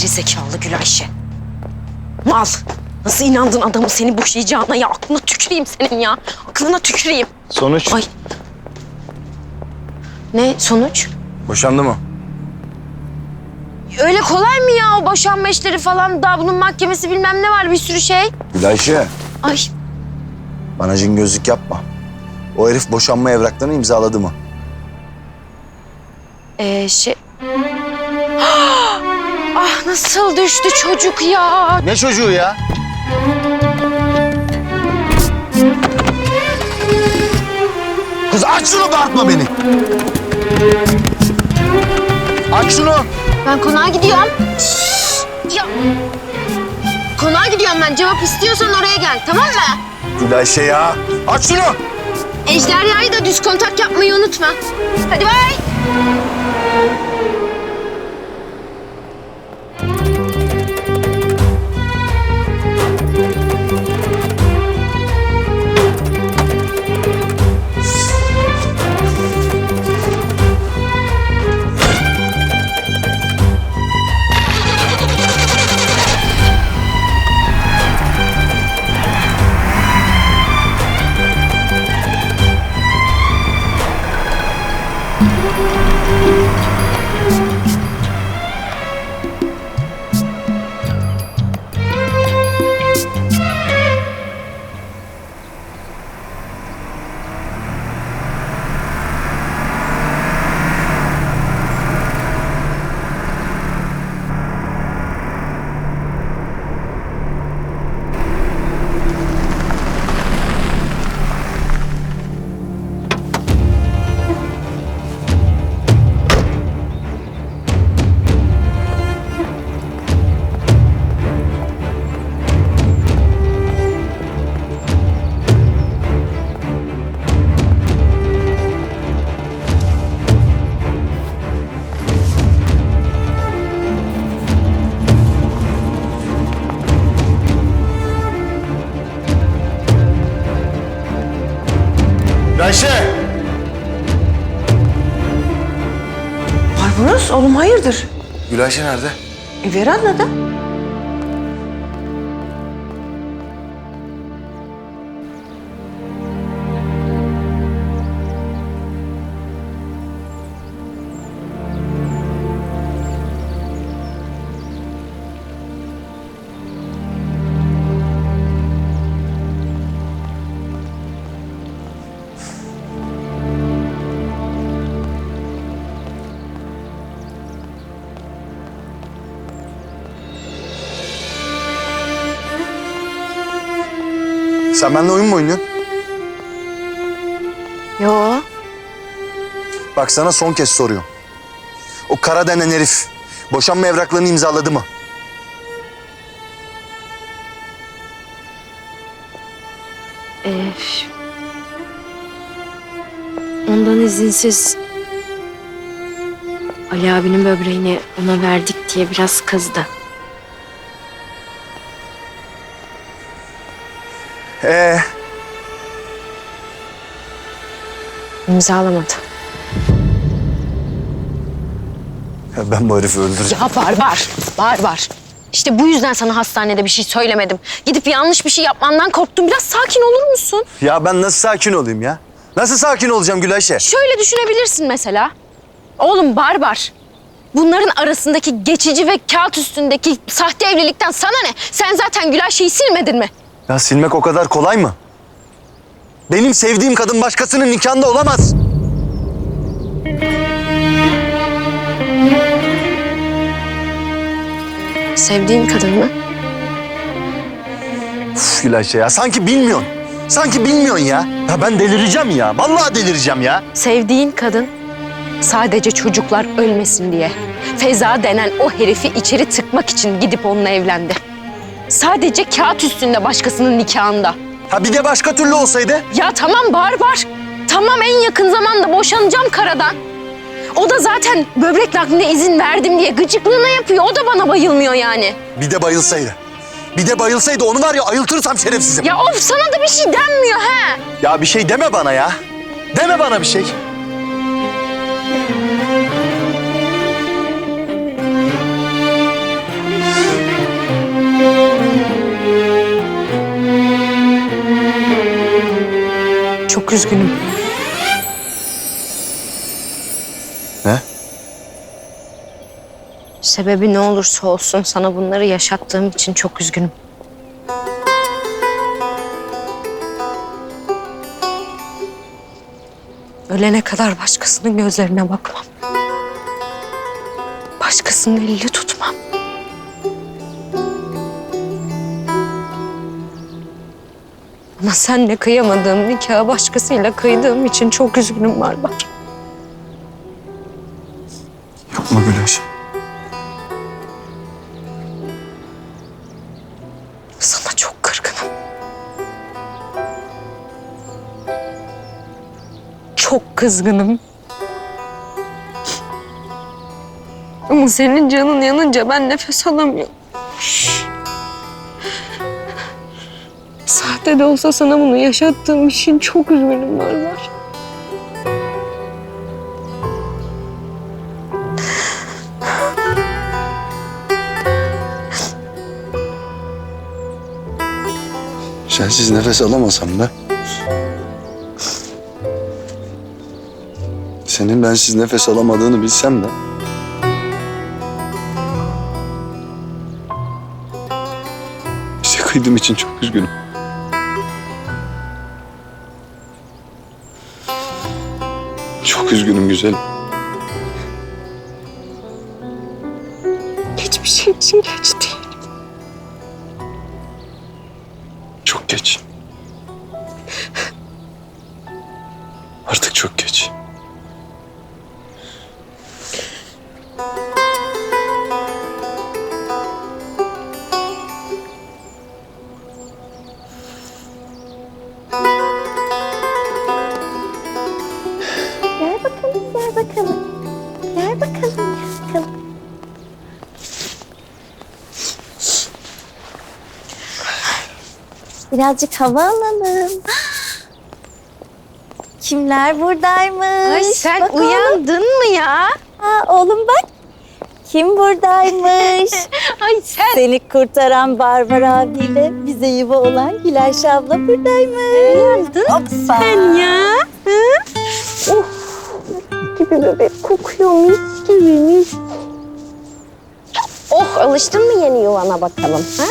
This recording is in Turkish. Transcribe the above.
Geri zekalı Gülayşe. Mal. Nasıl inandın adamı seni boşayacağına ya? Aklına tüküreyim senin ya. Aklına tüküreyim. Sonuç? Ay. Ne sonuç? Boşandı mı? Öyle kolay mı ya o boşanma işleri falan daha bunun mahkemesi bilmem ne var bir sürü şey. Gülayşe, Ay bana cin gözlük yapma. O herif boşanma evraklarını imzaladı mı? ee, şey... nasıl düştü çocuk ya. Ne çocuğu ya? Kız aç şunu bağırtma beni. Aç şunu. Ben konağa gidiyorum. ya. Konağa gidiyorum ben. Cevap istiyorsan oraya gel tamam mı? Gülayşe ya. Aç şunu. Ejderhayı da düz kontak yapmayı unutma. Hadi bay. Gülayşe. Barbaros oğlum hayırdır? Gülayşe nerede? E verandada. Sen benimle oyun mu oynuyorsun? Yo. Bak sana son kez soruyorum. O kara denen herif boşanma evraklarını imzaladı mı? Ee, ondan izinsiz Ali abinin böbreğini ona verdik diye biraz kızdı. Ee, İmzalamadı. ben bu herifi öldüreceğim. Ya var var. Var var. İşte bu yüzden sana hastanede bir şey söylemedim. Gidip yanlış bir şey yapmandan korktum. Biraz sakin olur musun? Ya ben nasıl sakin olayım ya? Nasıl sakin olacağım Gülayşe? Şöyle düşünebilirsin mesela. Oğlum barbar. Bunların arasındaki geçici ve kağıt üstündeki sahte evlilikten sana ne? Sen zaten Gülayşe'yi silmedin mi? Ya silmek o kadar kolay mı? Benim sevdiğim kadın başkasının nikahında olamaz. Sevdiğin kadın mı? Uf Gülayşe ya sanki bilmiyorsun. Sanki bilmiyorsun ya. Ya ben delireceğim ya. Vallahi delireceğim ya. Sevdiğin kadın sadece çocuklar ölmesin diye Feza denen o herifi içeri tıkmak için gidip onunla evlendi. Sadece kağıt üstünde başkasının nikahında. Ha bir de başka türlü olsaydı. Ya tamam barbar. Tamam en yakın zamanda boşanacağım karadan. O da zaten böbrek nakline izin verdim diye gıcıklığına yapıyor. O da bana bayılmıyor yani. Bir de bayılsaydı. Bir de bayılsaydı onu var ya ayıltırsam şerefsizim. Ya of sana da bir şey denmiyor he. Ya bir şey deme bana ya. Deme bana bir şey. Çok üzgünüm. Ne? Sebebi ne olursa olsun sana bunları yaşattığım için çok üzgünüm. Ölene kadar başkasının gözlerine bakmam. Başkasının elini tutmam. Ama senle kıyamadığım nikahı başkasıyla kıydığım için çok üzgünüm Barbar. Yapma şey. Sana çok kırgınım. Çok kızgınım. Ama senin canın yanınca ben nefes alamıyorum. Sahte de olsa sana bunu yaşattığım için çok üzgünüm Barbar. Sensiz nefes alamasam da... Senin bensiz nefes alamadığını bilsem de... Bize kıydığım için çok üzgünüm. Üzgünüm güzelim. Hiçbir şey için geç değil. Birazcık hava alalım. Kimler buradaymış? Ay sen Bak oğlum. uyandın mı ya? Ha, oğlum bak. Kim buradaymış? Ay sen. Seni kurtaran Barbar abiyle bize yuva olan Gülayş abla buradaymış. Uyandın sen ya. Gibi bebek kokuyor mis gibi mis. Oh alıştın mı yeni yuvana bakalım ha?